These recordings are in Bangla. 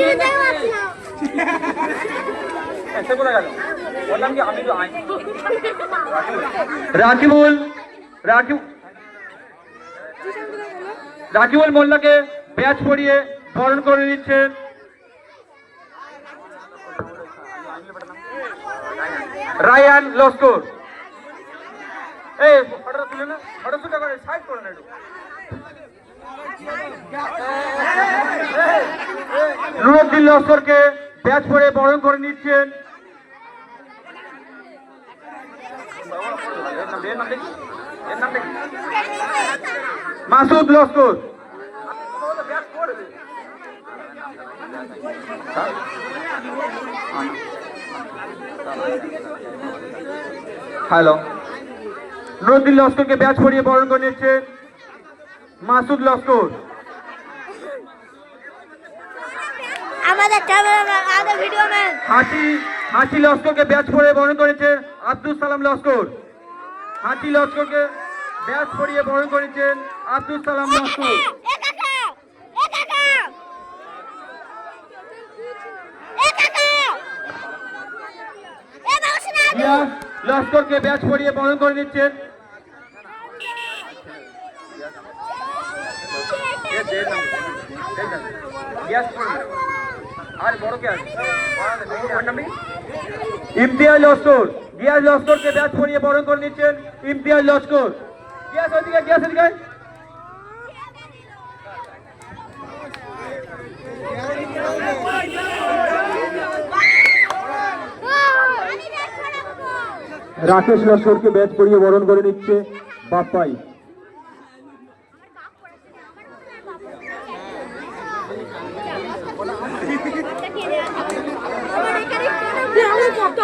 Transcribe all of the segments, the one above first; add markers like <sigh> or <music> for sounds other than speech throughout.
<laughs> রাকিবুল, রাকিব রাকিবুল মোল্লাকে ব্যাচ পরিয়ে বরণ করে নিচ্ছেন। রায়ান লস্কর। এই ফটোটা তুলে না ফটো করে সাইড করে না একটু। নুরুদ্দিন লস্করকে ব্যাচ পরে বরণ করে নিচ্ছেন। মাসুদ লস্কর। হ্যালো। নুরুদ্দিন লস্করকে ব্যাচ পরিয়ে বরণ করে নিচ্ছেন মাসুদ লস্কর। আমাদের ক্যামেরাম্যান আমাদের ভিডিও ম্যান হাসি হাসি লস্করকে ব্যাচ পরিয়ে বরণ করেছেন আব্দুল সালাম লস্কর। হাসি লস্করকে ব্যাচ পরিয়ে বরণ করেছেন আব্দুল সালাম লস্কর। লস্করকে ব্যাচ পরিয়ে বরণ করে নিচ্ছেন। এর ইমতিয়াজ লস্কর গিয়াস লস্করকে ব্যাচ পরিয়ে বরণ করে নিচ্ছেন ইমতিয়াজ লস্কর। গিয়াস ওইদিকে গিয়াস ওইদিকে। রাকেশ লস্করকে ব্যাচ পরিয়ে বরণ করে নিচ্ছে বাপ্পাই।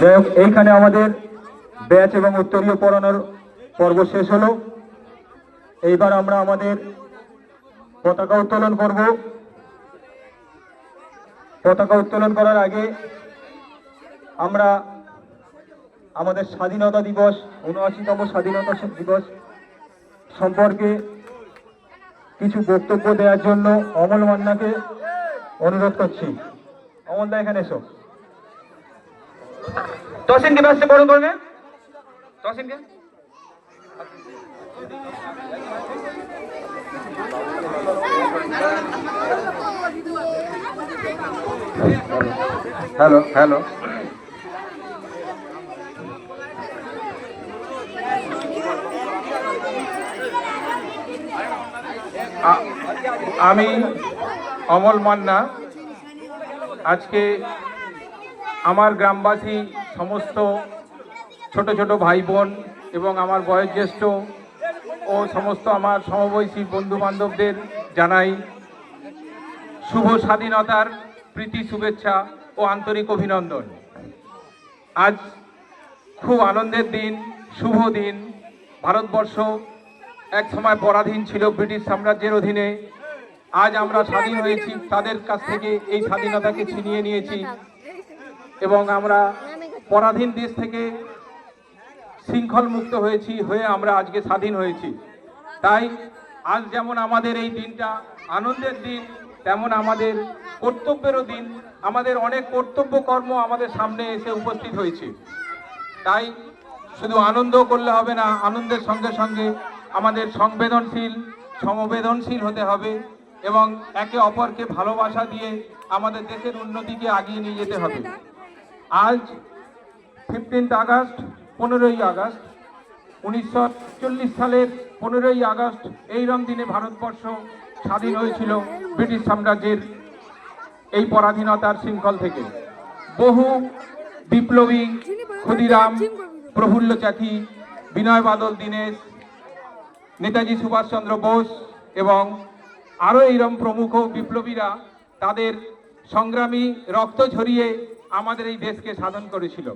যাই এইখানে আমাদের ব্যাচ এবং উত্তরীয় পড়ানোর পর্ব শেষ হলো। এইবার আমরা আমাদের পতাকা উত্তোলন করব। পতাকা উত্তোলন করার আগে আমরা আমাদের স্বাধীনতা দিবস, উনআশিতম স্বাধীনতা দিবস সম্পর্কে কিছু বক্তব্য দেওয়ার জন্য অমল মান্নাকে অনুরোধ করছি। অমল দা, এখানে এসো। তহসিনকে ব্যস্ত বরণ করবে? তহসিনকে হ্যালো হ্যালো। আমি অমল মান্না। আজকে আমার গ্রামবাসী সমস্ত ছোট ছোট ভাই বোন এবং আমার বয়োজ্যেষ্ঠ ও সমস্ত আমার সমবয়সী বন্ধু বান্ধবদের জানাই শুভ স্বাধীনতার প্রীতি, শুভেচ্ছা ও আন্তরিক অভিনন্দন। আজ খুব আনন্দের দিন, শুভ দিন, ভারতবর্ষ এক সময় পরাধীন ছিল ব্রিটিশ সাম্রাজ্যের অধীনে। আজ আমরা স্বাধীন হয়েছি, তাদের কাছ থেকে এই স্বাধীনতাকে ছিনিয়ে নিয়েছি। এবং আমরা পরাধীন দেশ থেকে শৃঙ্খল মুক্ত হয়েছি, হয়ে আমরা আজকে স্বাধীন হয়েছি। তাই আজ যেমন আমাদের এই দিনটা আনন্দের দিন, তেমন আমাদের কর্তব্যেরও দিন। আমাদের অনেক কর্তব্য কর্ম আমাদের সামনে এসে উপস্থিত হয়েছে। তাই শুধু আনন্দ করলে হবে না, আনন্দের সঙ্গে সঙ্গে আমাদের সংবেদনশীল, সমবেদনশীল হতে হবে এবং একে অপরকে ভালোবাসা দিয়ে আমাদের দেশের উন্নতিকে আগিয়ে নিয়ে যেতে হবে। আজ ফিফটিন্থ আগস্ট, পনেরোই আগস্ট, উনিশশো চল্লিশ সালের পনেরোই আগস্ট এই রং দিনে ভারতবর্ষ স্বাধীন হয়েছিল ব্রিটিশ সাম্রাজ্যের এই পরাধীনতার শৃঙ্খল থেকে। বহু বিপ্লবী ক্ষুদিরাম প্রফুল্ল চাকি বিনয় বাদল, দীনেশ নেতাজি সুভাষচন্দ্র বোস এবং আরও এইরম প্রমুখ বিপ্লবীরা তাদের সংগ্রামী রক্ত ঝরিয়ে আমাদের এই দেশকে সাধন করেছিল।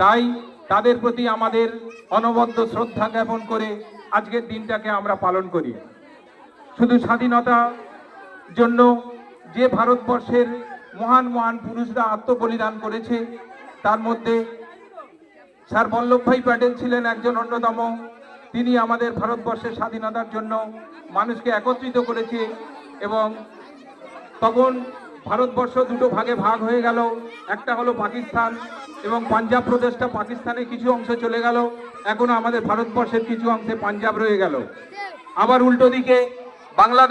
তাই তাদের প্রতি আমাদের অনবদ্য শ্রদ্ধা জ্ঞাপন করে আজকের দিনটাকে আমরা পালন করি। শুধু স্বাধীনতা জন্য যে ভারতবর্ষের মহান মহান পুরুষরা আত্মবলিদান করেছে, তার মধ্যে স্যার বল্লভভাই প্যাটেল ছিলেন একজন অন্যতম তিনি আমাদের ভারতবর্ষের স্বাধীনতার জন্য মানুষকে একত্রিত করেছে এবং তখন ভারতবর্ষ দুটো ভাগে ভাগ হয়ে গেল। একটা হলো পাকিস্তান এবং পাঞ্জাব প্রদেশটা পাকিস্তানের কিছু অংশ চলে গেল। এখনও আমাদের ভারতবর্ষের কিছু অংশে পাঞ্জাব রয়ে গেল। আবার উল্টো দিকে বাংলাদেশ